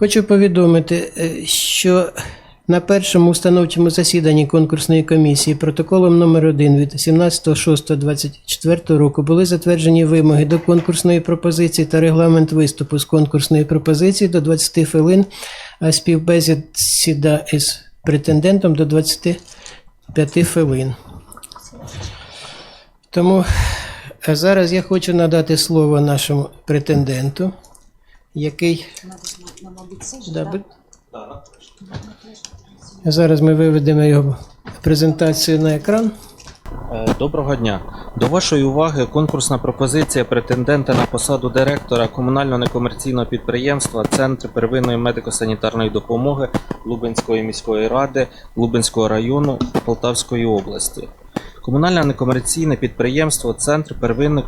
Хочу повідомити, е, що на першому установчому засіданні конкурсної комісії протоколом номер 1 від 17.06.24 року були затверджені вимоги до конкурсної пропозиції та регламент виступу з конкурсної пропозиції до 20 хвилин, а співбесіда із претендентом до 25 хвилин. Тому е, зараз я хочу надати слово нашому претенденту, який. Да, Зараз ми виведемо його презентацію на екран. Е, Доброго дня. До вашої уваги конкурсна пропозиція претендента на посаду директора комунального некомерційного підприємства Центр первинної медико-санітарної допомоги Лубенської міської ради Лубенського району Полтавської області. Комунальне некомерційне підприємство Центр первинної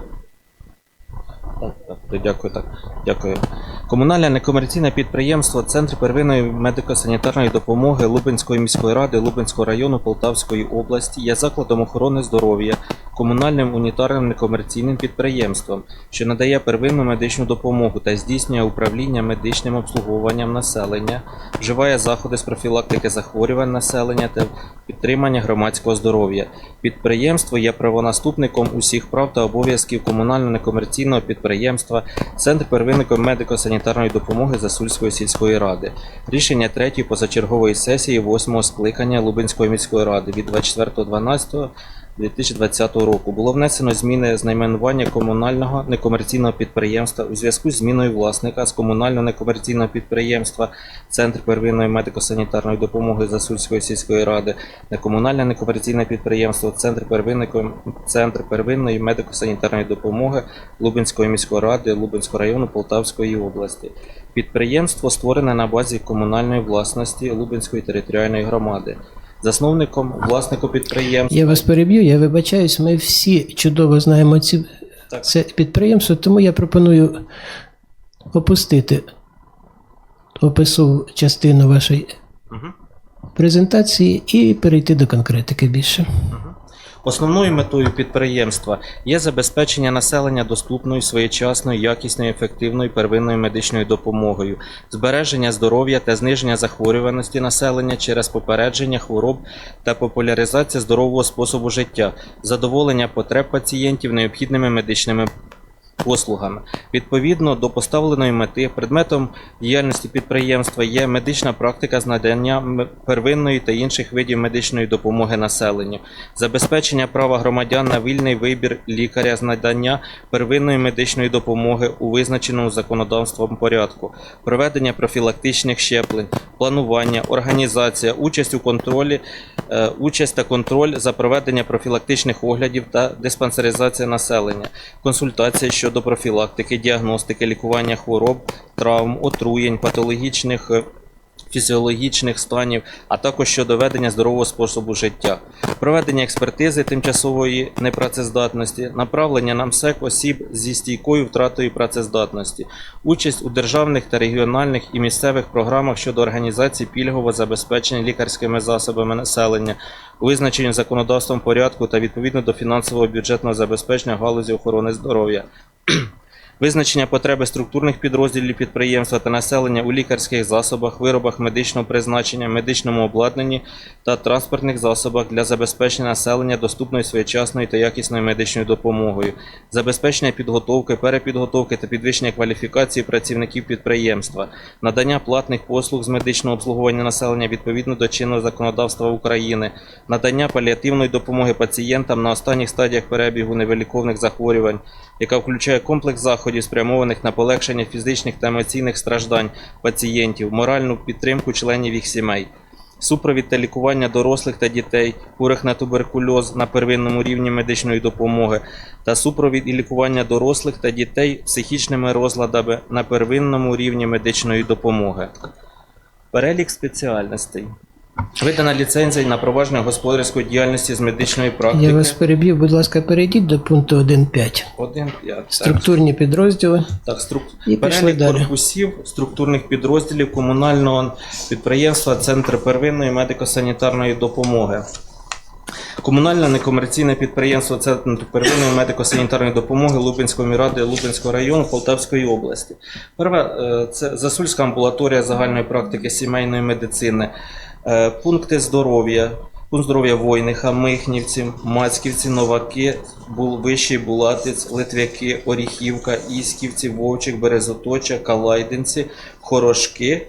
так, так, дякую, так. Дякую. Комунальне некомерційне підприємство Центр первинної медико-санітарної допомоги Лубенської міської ради Лубенського району Полтавської області є закладом охорони здоров'я, комунальним унітарним некомерційним підприємством, що надає первинну медичну допомогу та здійснює управління медичним обслуговуванням населення, вживає заходи з профілактики захворювань населення та підтримання громадського здоров'я. Підприємство є правонаступником усіх прав та обов'язків комунального некомерційного підприємства Центр первинної медико-санітарної допомоги Засульської сільської ради. Рішення третьої позачергової сесії 8 скликання Лубенської міської ради від 24.12. 2020 року було внесено зміни з найменування комунального некомерційного підприємства у зв'язку з зміною власника з комунального некомерційного підприємства Центр первинної медико-санітарної допомоги Засульської сільської ради на комунальне некомерційне підприємство Центр первинної, Центр первинної медико-санітарної допомоги Лубенської міської ради Лубенського району Полтавської області. Підприємство створене на базі комунальної власності Лубенської територіальної громади. Засновником, власником підприємства Я вас переб'ю, я вибачаюсь, ми всі чудово знаємо ці, Так. це підприємство, тому я пропоную опустити описову частину вашої угу. презентації і перейти до конкретики більше. Основною метою підприємства є забезпечення населення доступною, своєчасною, якісною, ефективною первинною медичною допомогою, збереження здоров'я та зниження захворюваності населення через попередження хвороб та популяризація здорового способу життя, задоволення потреб пацієнтів необхідними медичними послугами. Відповідно до поставленої мети, предметом діяльності підприємства є медична практика з надання первинної та інших видів медичної допомоги населенню, забезпечення права громадян на вільний вибір лікаря з надання первинної медичної допомоги у визначеному законодавством порядку, проведення профілактичних щеплень, планування, організація, участь у контролі, е, участь та контроль за проведення профілактичних оглядів та диспансеризація населення, консультація щодо профілактики, діагностики, лікування хвороб, травм, отруєнь, патологічних. Фізіологічних станів, а також щодо ведення здорового способу життя, проведення експертизи тимчасової непрацездатності, направлення на МСЕК осіб зі стійкою втратою працездатності, участь у державних та регіональних і місцевих програмах щодо організації пільгового забезпечення лікарськими засобами населення, у визначенні законодавством порядку та відповідно до фінансового бюджетного забезпечення галузі охорони здоров'я. Визначення потреби структурних підрозділів підприємства та населення у лікарських засобах, виробах медичного призначення, медичному обладнанні та транспортних засобах для забезпечення населення доступною своєчасною та якісною медичною допомогою, забезпечення підготовки, перепідготовки та підвищення кваліфікації працівників підприємства, надання платних послуг з медичного обслуговування населення відповідно до чинного законодавства України, надання паліативної допомоги пацієнтам на останніх стадіях перебігу невиліковних захворювань, яка включає комплекс заходів, спрямованих на полегшення фізичних та емоційних страждань пацієнтів, моральну підтримку членів їх сімей. Супровід та лікування дорослих та дітей, хворих на туберкульоз на первинному рівні медичної допомоги, та супровід і лікування дорослих та дітей психічними розладами на первинному рівні медичної допомоги. Перелік спеціальностей. Видана ліцензія на провадження господарської діяльності з медичної практики. Я вас переб'ю, будь ласка, перейдіть до пункту 1.5. 1.5. Структурні підрозділи. Так, струк... І перелік далі. корпусів структурних підрозділів комунального підприємства Центр первинної медико-санітарної допомоги. Комунальне некомерційне підприємство Центр первинної медико-санітарної допомоги Лубенської міради Лубенського району Полтавської області. Перше е, це Засульська амбулаторія загальної практики сімейної медицини, пункти здоров'я, пункт здоров'я Войниха, Михнівці, Мацьківці, Новаки, Вищий Булатець, Литвяки, Оріхівка, Ісківці, Вовчик, Березоточа, Калайдинці, Хорошки,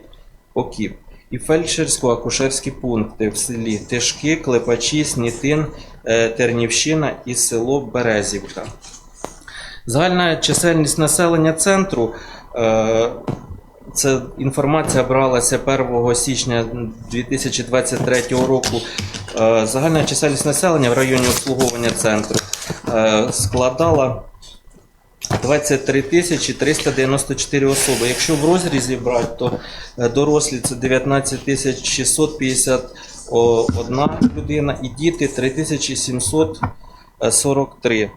Окіп. І фельдшерсько-акушерські пункти в селі Тишки, Клепачі, Снітин, е, Тернівщина і село Березівка. Загальна чисельність населення центру. Це інформація бралася 1 січня 2023 року. Е, Загальна чисельність населення в районі обслуговування центру е, складала 23 тисячі 394 особи. Якщо в розрізі брати, то е, дорослі це 19 тисяч 651 людина і діти 3743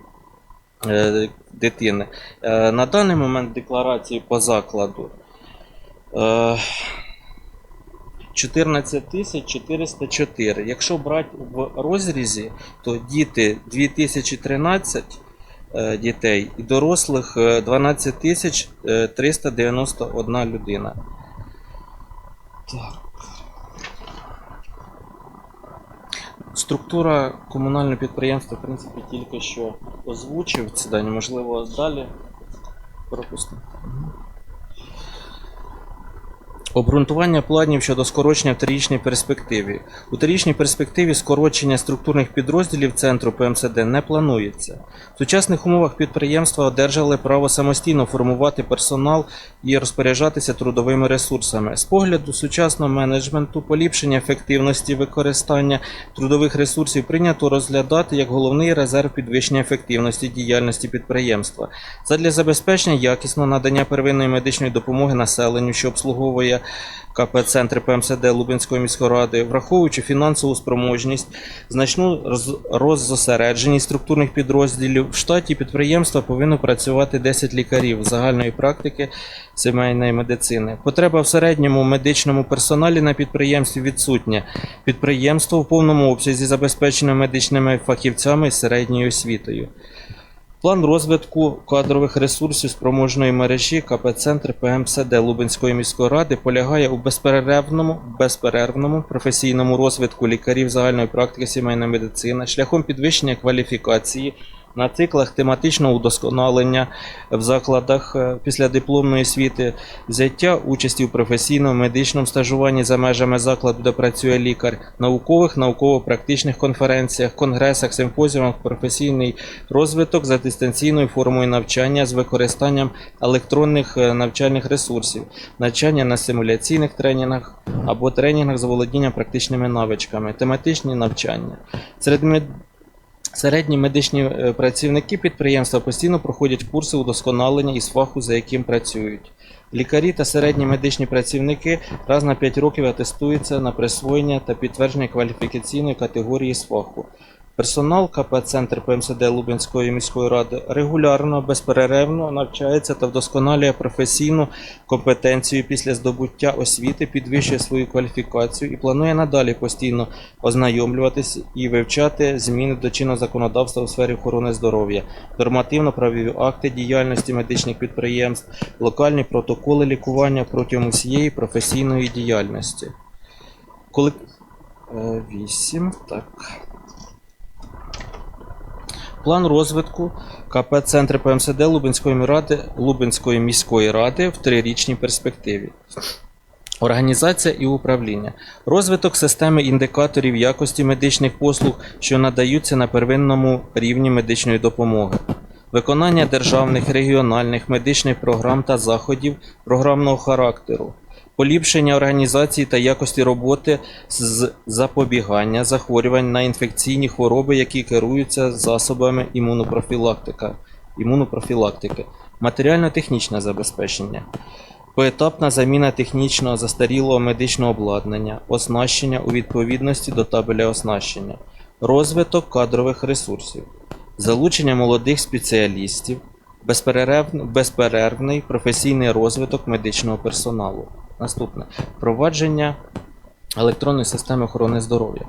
е, дитини. На даний момент декларації по закладу е, 14 404. Якщо брати в розрізі, то діти 2013 е, дітей і дорослих е, 12 е, 391 людина. Так. Структура комунального підприємства, в принципі, тільки що озвучив ці дані, можливо, далі пропустимо. Обґрунтування планів щодо скорочення в трирічній перспективі. У трирічній перспективі скорочення структурних підрозділів центру ПМСД не планується. В сучасних умовах підприємства одержали право самостійно формувати персонал і розпоряджатися трудовими ресурсами. З погляду сучасного менеджменту, поліпшення ефективності використання трудових ресурсів прийнято розглядати як головний резерв підвищення ефективності діяльності підприємства. Задля забезпечення якісного надання первинної медичної допомоги населенню, що обслуговує КП Центри ПМСД Лубенської міської ради, враховуючи фінансову спроможність, значну роззосередженість структурних підрозділів, в штаті підприємства повинно працювати 10 лікарів загальної практики сімейної медицини. Потреба в середньому медичному персоналі на підприємстві відсутня. Підприємство в повному обсязі забезпечено медичними фахівцями з середньою освітою. План розвитку кадрових ресурсів спроможної мережі КП Центр ПМСД Лубенської міської ради полягає у безперервному, безперервному професійному розвитку лікарів загальної практики сімейної медицини шляхом підвищення кваліфікації на циклах тематичного удосконалення в закладах е, післядипломної освіти, взяття участі у професійному медичному стажуванні за межами закладу, де працює лікар, наукових, науково-практичних конференціях, конгресах, симпозіумах, професійний розвиток за дистанційною формою навчання з використанням електронних е, навчальних ресурсів, навчання на симуляційних тренінгах або тренінгах з володінням практичними навичками, тематичні навчання. Серед Середні медичні е, працівники підприємства постійно проходять курси удосконалення із фаху, за яким працюють. Лікарі та середні медичні працівники раз на 5 років атестуються на присвоєння та підтвердження кваліфікаційної категорії з фаху. Персонал КП Центр ПМСД Лубенської міської ради регулярно, безперервно навчається та вдосконалює професійну компетенцію після здобуття освіти, підвищує свою кваліфікацію і планує надалі постійно ознайомлюватись і вивчати зміни до чинного законодавства у сфері охорони здоров'я, нормативно-правові акти діяльності медичних підприємств, локальні протоколи лікування протягом усієї професійної діяльності. Коли... 8, так. План розвитку КП Центри ПМСД Лубенської міради, Лубенської міської ради в трирічній перспективі. Організація і управління. Розвиток системи індикаторів якості медичних послуг, що надаються на первинному рівні медичної допомоги. Виконання державних, регіональних медичних програм та заходів програмного характеру. Поліпшення організації та якості роботи з запобігання захворювань на інфекційні хвороби, які керуються засобами імунопрофілактика, імунопрофілактики, матеріально-технічне забезпечення, поетапна заміна технічного застарілого медичного обладнання, оснащення у відповідності до табеля оснащення, розвиток кадрових ресурсів, залучення молодих спеціалістів, безперервний, професійний розвиток медичного персоналу. Наступне впровадження електронної системи охорони здоров'я.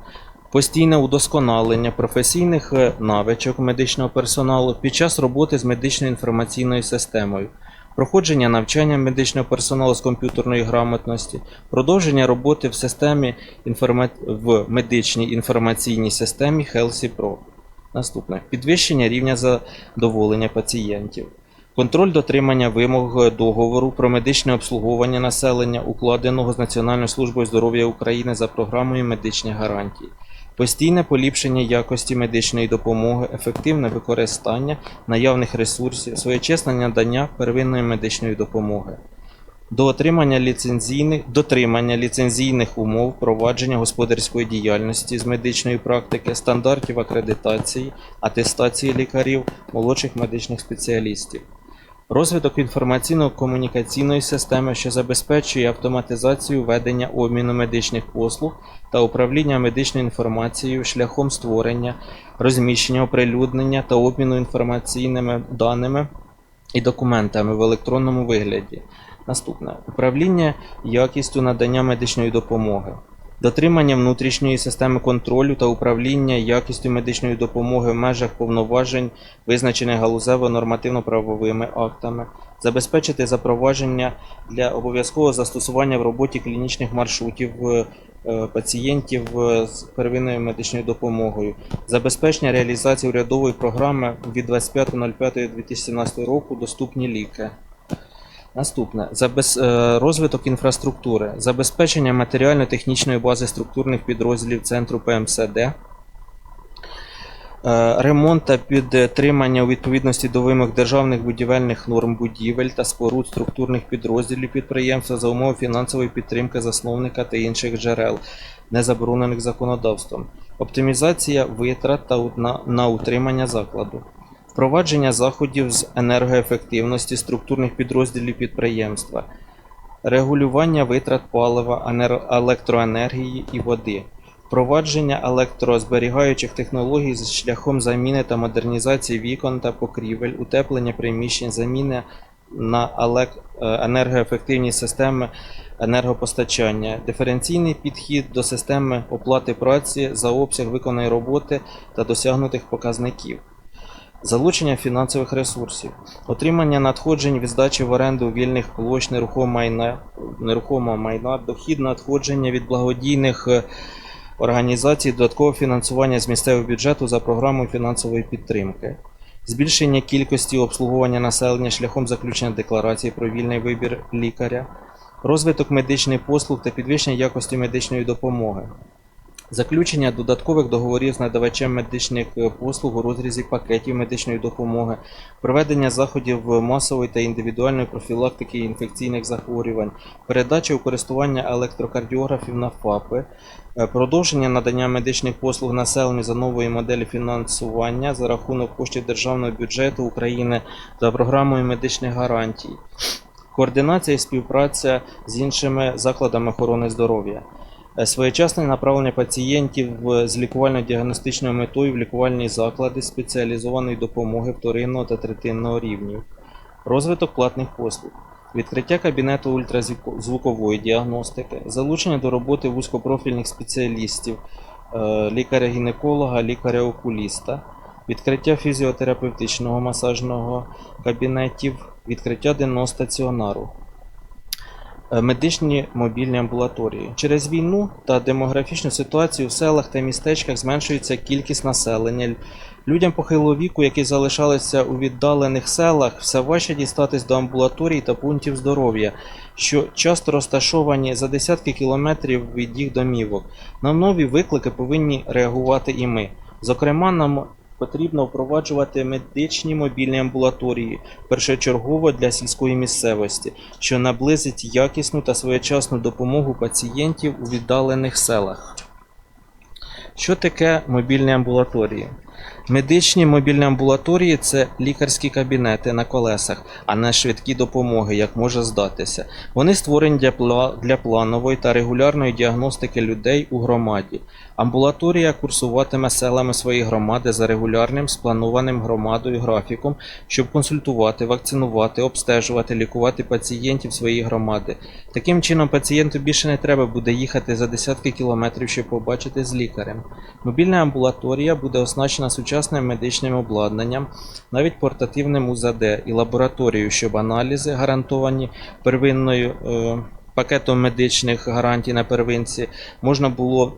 постійне удосконалення професійних е, навичок медичного персоналу під час роботи з медичною інформаційною системою, проходження навчання медичного персоналу з комп'ютерної грамотності, продовження роботи в системі інформа... в медичній інформаційній системі Healthy Pro. Наступне підвищення рівня задоволення пацієнтів. Контроль дотримання вимог договору про медичне обслуговування населення, укладеного з Національною службою здоров'я України за програмою медичних гарантій, постійне поліпшення якості медичної допомоги, ефективне використання наявних ресурсів, своєчасне надання первинної медичної допомоги. До отримання ліцензійних, дотримання ліцензійних умов провадження господарської діяльності з медичної практики, стандартів акредитації, атестації лікарів, молодших медичних спеціалістів. Розвиток інформаційно-комунікаційної системи, що забезпечує автоматизацію ведення обміну медичних послуг та управління медичною інформацією шляхом створення, розміщення, оприлюднення та обміну інформаційними даними і документами в електронному вигляді. Наступне управління якістю надання медичної допомоги. Дотримання внутрішньої системи контролю та управління якістю медичної допомоги в межах повноважень, визначених галузево-нормативно-правовими актами, забезпечити запровадження для обов'язкового застосування в роботі клінічних маршрутів е, пацієнтів е, з первинною медичною допомогою, забезпечення реалізації урядової програми від 25.05.2017 року Доступні ліки. Наступне. Забез... е, розвиток інфраструктури, забезпечення матеріально-технічної бази структурних підрозділів центру ПМСД, е, ремонт та підтримання у відповідності до вимог державних будівельних норм будівель та споруд структурних підрозділів підприємства за умови фінансової підтримки засновника та інших джерел, не заборонених законодавством, оптимізація витрат та на, на утримання закладу. Впровадження заходів з енергоефективності структурних підрозділів підприємства, регулювання витрат палива, електроенергії і води, впровадження електрозберігаючих технологій з шляхом заміни та модернізації вікон та покрівель, утеплення приміщень, заміни на е, енергоефективні системи енергопостачання, диференційний підхід до системи оплати праці за обсяг виконаної роботи та досягнутих показників. Залучення фінансових ресурсів, отримання надходжень від здачі в оренду вільних площ нерухомого майна, нерухомого майна, дохід надходження від благодійних е, організацій, додаткове фінансування з місцевого бюджету за програмою фінансової підтримки, збільшення кількості обслуговування населення шляхом заключення декларації про вільний вибір лікаря, розвиток медичних послуг та підвищення якості медичної допомоги. Заключення додаткових договорів з надавачем медичних е, послуг у розрізі пакетів медичної допомоги, проведення заходів масової та індивідуальної профілактики інфекційних захворювань, передача у користування електрокардіографів на ФАПи, е, продовження надання медичних послуг населенню за нової моделі фінансування за рахунок коштів державного бюджету України за програмою медичних гарантій, координація і співпраця з іншими закладами охорони здоров'я. Е, Своєчасне направлення пацієнтів з лікувально-діагностичною метою в лікувальні заклади спеціалізованої допомоги вторинного та третинного рівнів, розвиток платних послуг, відкриття кабінету ультразвукової діагностики, залучення до роботи вузькопрофільних спеціалістів, е, лікаря-гінеколога, лікаря-окуліста, відкриття фізіотерапевтичного масажного кабінетів, відкриття денного стаціонару. Е, Медичні мобільні амбулаторії. Через війну та демографічну ситуацію в селах та містечках зменшується кількість населення. Людям похилого віку, які залишалися у віддалених селах, все важче дістатись до амбулаторій та пунктів здоров'я, що часто розташовані за десятки кілометрів від їх домівок. На нові виклики повинні реагувати і ми. Зокрема, нам потрібно впроваджувати медичні мобільні амбулаторії першочергово для сільської місцевості, що наблизить якісну та своєчасну допомогу пацієнтів у віддалених селах. Що таке мобільні амбулаторії? Медичні мобільні амбулаторії це лікарські кабінети на колесах, а не швидкі допомоги, як може здатися. Вони створені для, планової та регулярної діагностики людей у громаді. Амбулаторія курсуватиме селами своєї громади за регулярним спланованим громадою графіком, щоб консультувати, вакцинувати, обстежувати, лікувати пацієнтів своєї громади. Таким чином, пацієнту більше не треба буде їхати за десятки кілометрів, щоб побачити з лікарем. Мобільна амбулаторія буде оснащена сучасним медичним обладнанням, навіть портативним УЗД і лабораторією, щоб аналізи, гарантовані первинною е, пакетом медичних гарантій на первинці, можна було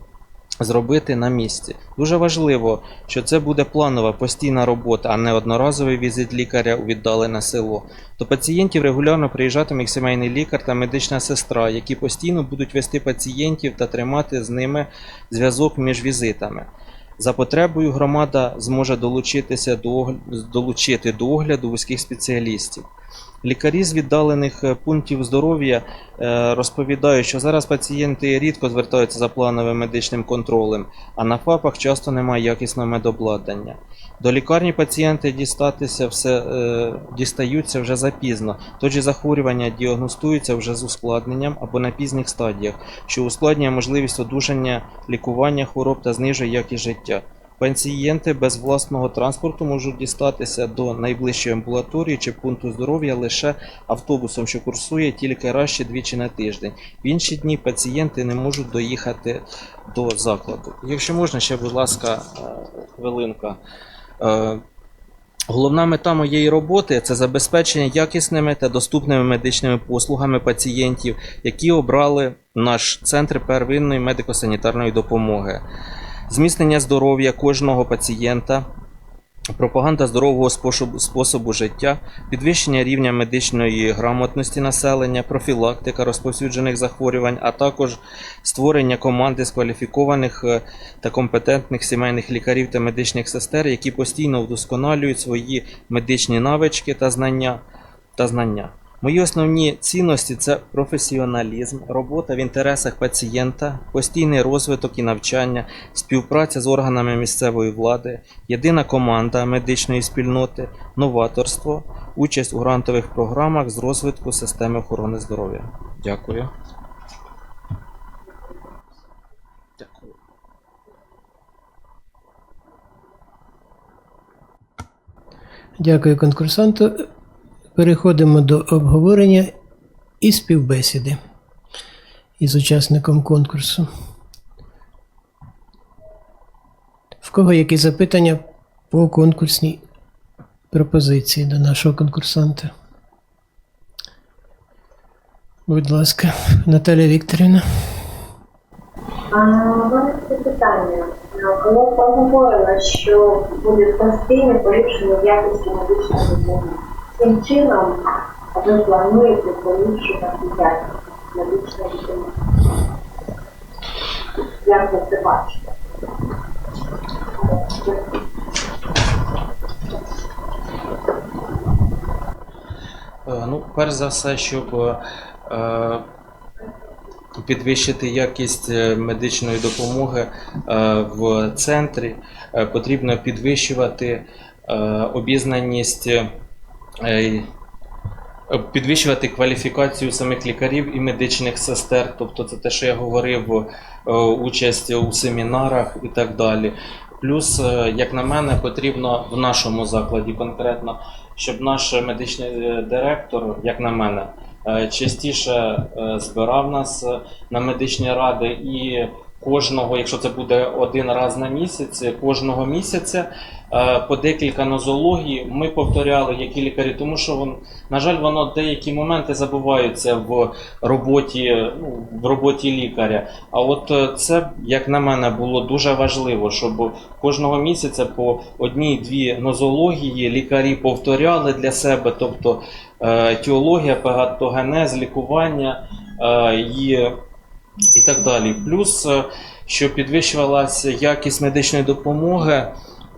зробити на місці. Дуже важливо, що це буде планова постійна робота, а не одноразовий візит лікаря у віддалене село. До пацієнтів регулярно приїжджатиме їх сімейний лікар та медична сестра, які постійно будуть вести пацієнтів та тримати з ними зв'язок між візитами. За потребою громада зможе долучитися до долучити до огляду вузьких спеціалістів. Лікарі з віддалених е, пунктів здоров'я е, розповідають, що зараз пацієнти рідко звертаються за плановим медичним контролем, а на ФАПах часто немає якісного медобладнання. До лікарні пацієнти дістатися все е, дістаються вже запізно, тож і захворювання діагностуються вже з ускладненням або на пізніх стадіях, що ускладнює можливість одужання, лікування хвороб та знижує якість життя. Пацієнти без власного транспорту можуть дістатися до найближчої амбулаторії чи пункту здоров'я лише автобусом, що курсує тільки раз чи двічі на тиждень. В інші дні пацієнти не можуть доїхати до закладу. Якщо можна, ще, будь ласка, е, хвилинка. Е, Головна мета моєї роботи це забезпечення якісними та доступними медичними послугами пацієнтів, які обрали наш центр первинної медико-санітарної допомоги зміцнення здоров'я кожного пацієнта, пропаганда здорового способу, життя, підвищення рівня медичної грамотності населення, профілактика розповсюджених захворювань, а також створення команди з кваліфікованих е, та компетентних сімейних лікарів та медичних сестер, які постійно вдосконалюють свої медичні навички та знання. Та знання. Мої основні цінності це професіоналізм, робота в інтересах пацієнта, постійний розвиток і навчання, співпраця з органами місцевої влади, єдина команда медичної спільноти, новаторство, участь у грантових програмах з розвитку системи охорони здоров'я. Дякую. Дякую. Дякую конкурсанту. Переходимо до обговорення і співбесіди із учасником конкурсу. В кого які запитання по конкурсній пропозиції до нашого конкурсанта? Будь ласка, Наталя Вікторівна. У питання. Коли поговорила, що буде постійне поліпшення якості медичної допомоги, яким чином ви плануєте поліпшувати якість медичної допомоги? Як ви це бачите? Е, Ну, перш за все, щоб е, підвищити якість е, медичної допомоги е, в центрі, е, потрібно підвищувати е, обізнаність. Е, Підвищувати кваліфікацію самих лікарів і медичних сестер, тобто це те, що я говорив, е, участь у семінарах і так далі. Плюс, е, як на мене, потрібно в нашому закладі конкретно, щоб наш медичний е, директор, як на мене, е, частіше е, збирав нас е, на медичні ради і кожного, якщо це буде один раз на місяць, кожного місяця е, по декілька нозологій ми повторяли, які лікарі, тому що на жаль, воно деякі моменти забуваються в роботі, ну, в роботі лікаря. А от е, це, як на мене, було дуже важливо, щоб кожного місяця по одній-дві нозології лікарі повторяли для себе, тобто е, етіологія, патогенез, лікування і, і так далі. Плюс, е, щоб підвищувалася якість медичної допомоги,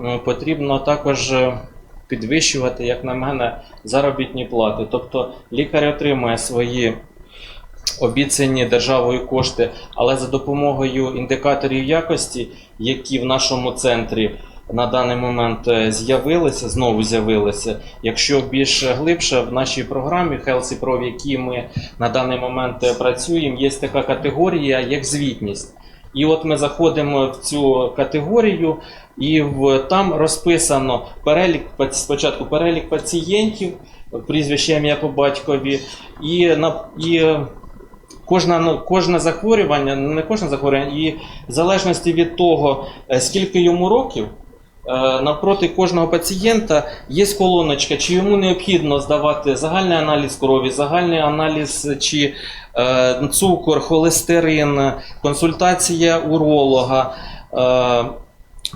е, потрібно також. е, Підвищувати, як на мене, заробітні плати. Тобто лікар отримує свої обіцяні державою кошти, але за допомогою індикаторів якості, які в нашому центрі на даний момент е, з'явилися, знову з'явилися. Якщо більш глибше в нашій програмі Healthy Pro, в якій ми на даний момент е, працюємо, є така категорія, як звітність. І от ми заходимо в цю категорію, і в, там розписано перелік спочатку перелік пацієнтів, прізвище ім'я по батькові, і, на, і е, кожна, ну, кожне захворювання, не кожне захворювання, і в залежності від того, скільки йому років, е, навпроти кожного пацієнта є колоночка, чи йому необхідно здавати загальний аналіз крові, загальний аналіз чи е, цукор, холестерин, консультація уролога, е,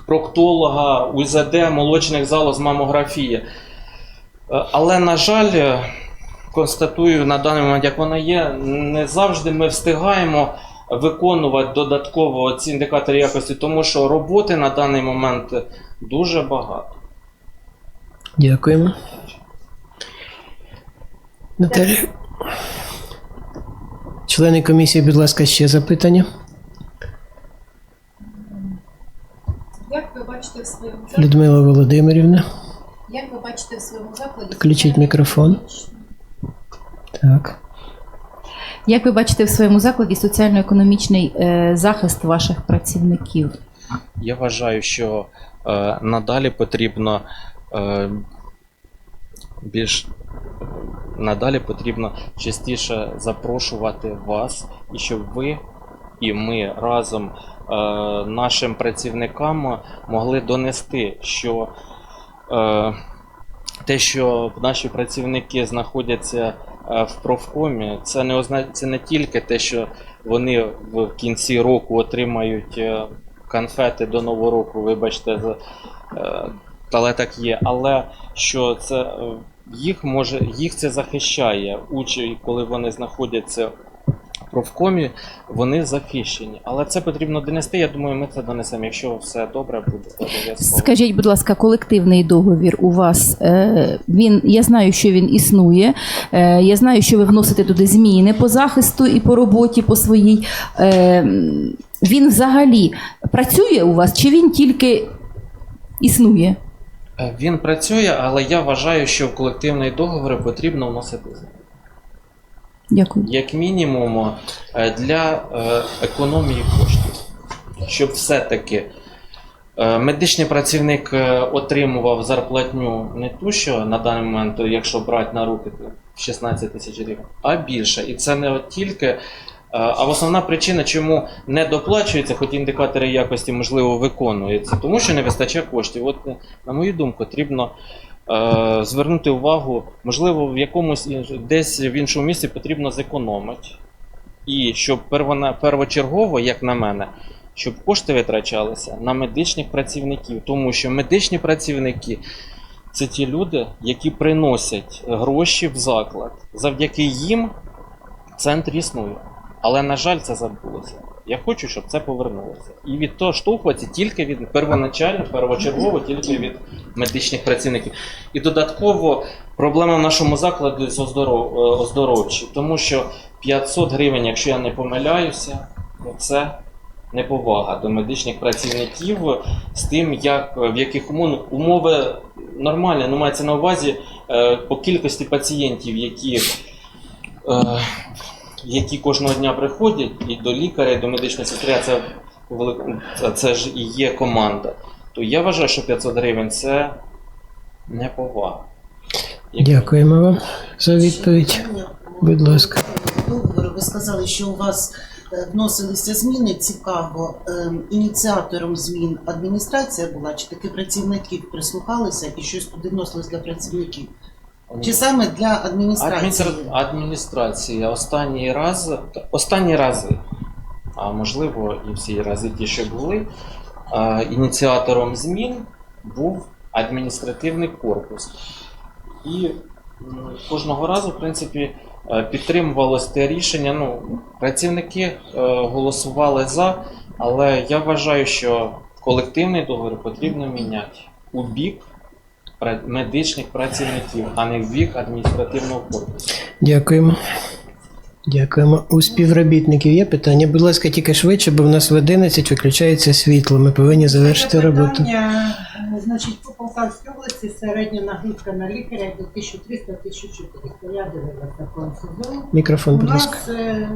проктолога, УЗД, молочних залоз, мамографія. Е, Але, на жаль, констатую на даний момент, як вона є, не завжди ми встигаємо виконувати додатково ці індикатори якості, тому що роботи на даний момент дуже багато. Дякуємо. Наталя. Члени комісії, будь ласка, ще запитання. Як ви бачите в своєму закладі? Людмила Володимирівна. Як ви бачите в своєму закладі? Включіть мікрофон. Так. Як ви бачите в своєму закладі соціально-економічний е, захист ваших працівників? Я вважаю, що надалі потрібно е, більш надалі потрібно частіше запрошувати вас, і щоб ви і ми разом е, нашим працівникам могли донести, що е, те, що наші працівники знаходяться е, в профкомі, це не озна... це не тільки те, що вони в кінці року отримають е, конфети до нового року, вибачте, але так є. Але що це е, їх може їх це захищає. Учі, коли вони знаходяться в профкомі, вони захищені. Але це потрібно донести. Я думаю, ми це донесемо. Якщо все добре буде, обов'язково. Скажіть, будь ласка, колективний договір у вас е, він я знаю, що він існує. Е, я знаю, що ви вносите туди зміни по захисту і по роботі по своїй. Він взагалі працює у вас, чи він тільки існує? Е, Він працює, але я вважаю, що в колективний договір потрібно вносити зміни. Дякую. як мінімум е, для е, економії коштів, щоб все-таки медичний працівник отримував зарплатню не ту, що на даний момент, якщо брати на руки то 16 тисяч гривень, а більше. І це не тільки. Е, А основна причина, чому не доплачується, хоч індикатори якості можливо виконуються, тому що не вистачає коштів. От, е, на мою думку, потрібно е, звернути увагу, можливо, в якомусь десь в іншому місці потрібно зекономити. І щоб первочергово, як на мене, щоб кошти витрачалися на медичних працівників, тому що медичні працівники це ті люди, які приносять гроші в заклад. Завдяки їм центр існує. Але, на жаль, це забулося. Я хочу, щоб це повернулося. І від того штовхуватися тільки від первоначально, первочергово, тільки від медичних працівників. І додатково проблема в нашому закладі з оздоров... е, оздоровчі, тому що 500 гривень, якщо я не помиляюся, ну, це неповага до медичних працівників з тим, як в яких умов умови нормальні, ну мається на увазі е, по кількості пацієнтів, які. Е, які кожного дня приходять і до лікаря, і до медичної сестри, а це, це, ж і є команда. То я вважаю, що 500 гривень це неповага. Як- Дякуємо вам за відповідь. Будь ласка. договору. Ви сказали, що у вас е, вносилися зміни. Цікаво, ем, ініціатором змін адміністрація була, чи таки працівники прислухалися і щось туди вносилось для працівників? Чи саме для адміністрації? Адміністра... Адміністрація останній раз, останні рази, а можливо і всі рази ті, що були, ініціатором змін був адміністративний корпус. І м, кожного разу, в принципі, е, підтримувалось те рішення. Ну, працівники е, голосували за, але я вважаю, що колективний договір потрібно міняти у бік медичних працівників, а не в бік адміністративного корпусу. Дякуємо. Дякуємо. У співробітників є питання. Будь ласка, тільки швидше, бо в нас в 11 виключається світло. Ми повинні завершити роботу. е, Значить, по Полтавській області середня нагрузка на лікаря до 1300-1400. Я дивилася по сезону. Мікрофон, У будь ласка. нас е,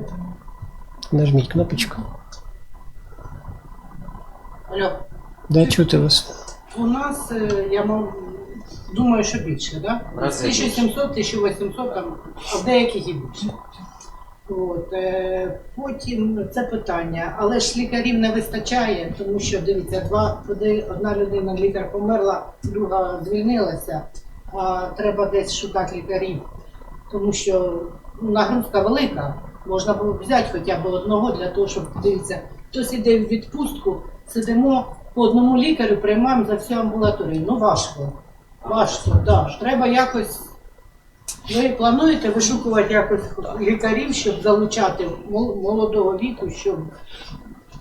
Нажміть кнопочку. алло, Да, чути вас. у нас е, я мав, думаю, що більше, да? 1700, 1800, там, а в деяких і більше. От, е, потім це питання, але ж лікарів не вистачає, тому що дивіться, два одна людина лікар померла, друга звільнилася, а треба десь шукати лікарів, тому що ну, нагрузка велика. Можна було взяти хоча б одного для того, щоб дивіться, хтось іде в відпустку, сидимо по одному лікарю, приймаємо за всю амбулаторію. Ну важко. Важко, так. Да. Треба якось. Ви плануєте вишукувати якось лікарів, щоб залучати молодого віку, щоб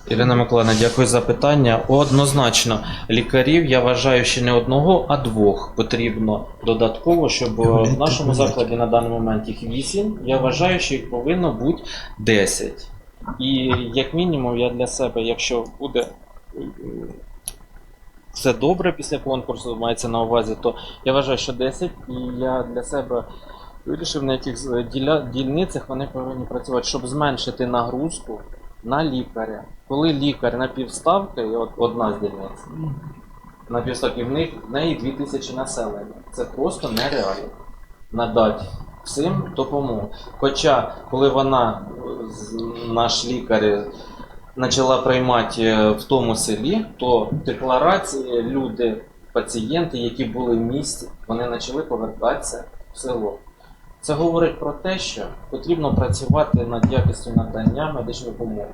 Ірина Миколаївна, дякую за питання. Однозначно, лікарів я вважаю, що не одного, а двох потрібно додатково, щоб в нашому закладі на даний момент їх вісім. Я вважаю, що їх повинно бути 10. І як мінімум, я для себе, якщо буде все добре після конкурсу, мається на увазі, то я вважаю, що 10, і я для себе вирішив, на яких діля, дільницях вони повинні працювати, щоб зменшити нагрузку на лікаря. Коли лікар на півставки, і от одна з дільниць, на півставки в них в неї 2000 населення. Це просто нереально надати всім допомогу. Хоча, коли вона, е, наш лікар, е, почала приймати е, в тому селі, то декларації люди, пацієнти, які були в місті, вони почали повертатися в село. Це говорить про те, що потрібно працювати над якістю надання медичної допомоги.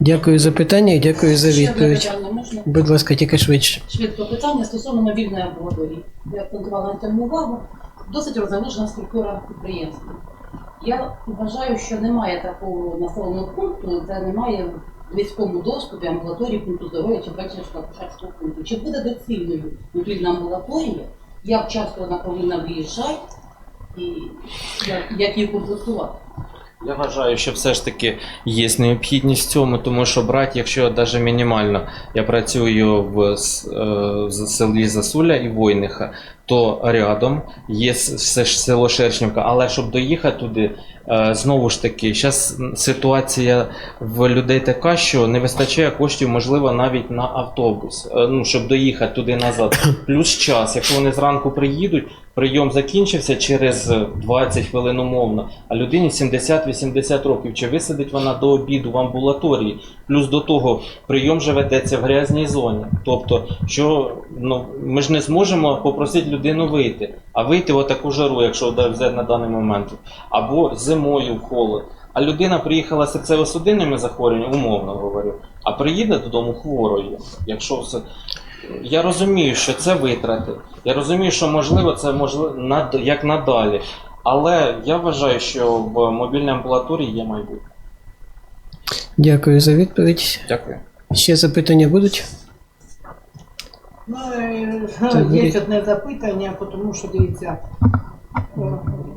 Дякую за питання і дякую за Ще одне відповідь. питання можна? Будь ласка, тільки швидше. Швидко питання стосовно мобільної амбулаторії. Я акцентувала на цьому увагу. Досить розгалужена структура підприємства. Я вважаю, що немає такого населеного пункту, де немає в близькому доступі амбулаторії пункту здоров'я чи фельдшерського акушерського пункту. Чи буде доцільною мобільна амбулаторія? Як часто вона повинна виїжджати і як, її комплектувати? Я вважаю, що все ж таки є необхідність в цьому, тому що брати, якщо навіть мінімально я працюю в е, селі Засуля і Войниха, то рядом є все ж село Шершнівка, але щоб доїхати туди, е, знову ж таки, зараз ситуація в людей така, що не вистачає коштів, можливо, навіть на автобус, е, ну, щоб доїхати туди назад. Плюс час, якщо вони зранку приїдуть, прийом закінчився через 20 хвилин умовно, а людині 70-80 років. Чи висидить вона до обіду в амбулаторії? Плюс до того прийом же ведеться в грязній зоні. Тобто, що ну ми ж не зможемо попросити людину вийти, а вийти в таку жару, якщо взяти на даний момент, або зимою в холод. А людина приїхала з серцево-судинними захворюваннями, умовно говорю, а приїде додому хворою, якщо все. Я розумію, що це витрати. Я розумію, що можливо це можливо як надалі. Але я вважаю, що в мобільній амбулаторії є майбутнє. Дякую за відповідь. Дякую. Ще запитання будуть? Ну, е, є одне запитання, тому що дивіться, е,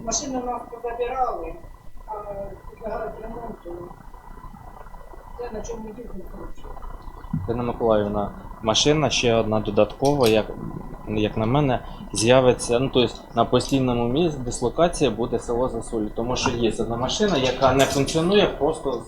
машини нас позабирали, а підлягають ремонту. Це на чому їздимо. Ірина Миколаївна, машина ще одна додаткова, як, як на мене, з'явиться. Ну, тобто на постійному місці дислокація буде село Засулі. Тому що є одна машина, яка не функціонує, просто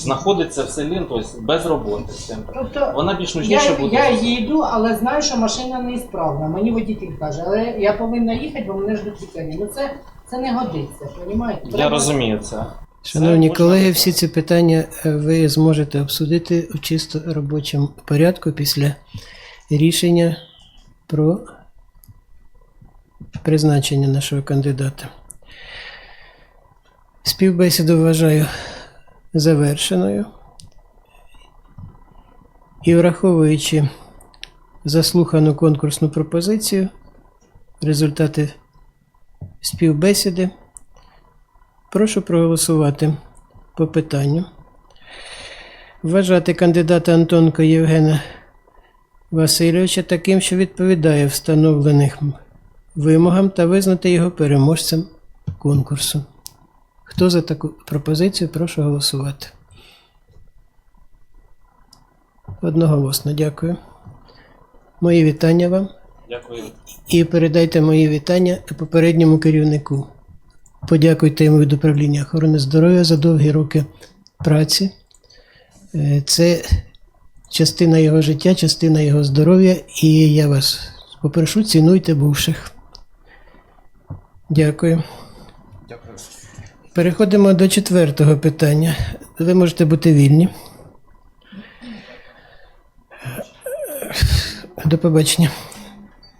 знаходиться в селі, тобто без роботи. Тобто Вона більш нужніше я, буде. я їду, але знаю, що машина неісправна. Мені водитель каже, але я повинна їхати, бо мене ждуть лікарі. Ну це, це не годиться, розумієте? Я розумію це. Шановні Це колеги, сказати. всі ці питання е, ви зможете обсудити у чисто робочому порядку після рішення про призначення нашого кандидата. Співбесіду вважаю завершеною. І враховуючи заслухану конкурсну пропозицію, результати співбесіди. Прошу проголосувати по питанню. Вважати кандидата Антонка Євгена Васильовича таким, що відповідає встановлених вимогам та визнати його переможцем конкурсу. Хто за таку пропозицію, прошу голосувати. Одноголосно, дякую. Мої вітання вам. Дякую. І передайте мої вітання попередньому керівнику. Подякуйте йому від управління охорони здоров'я за довгі роки праці. Е, Це частина його життя, частина його здоров'я, і я вас попрошу, цінуйте бувших. Дякую. Дякую. Переходимо до четвертого питання. Ви можете бути вільні. До побачення.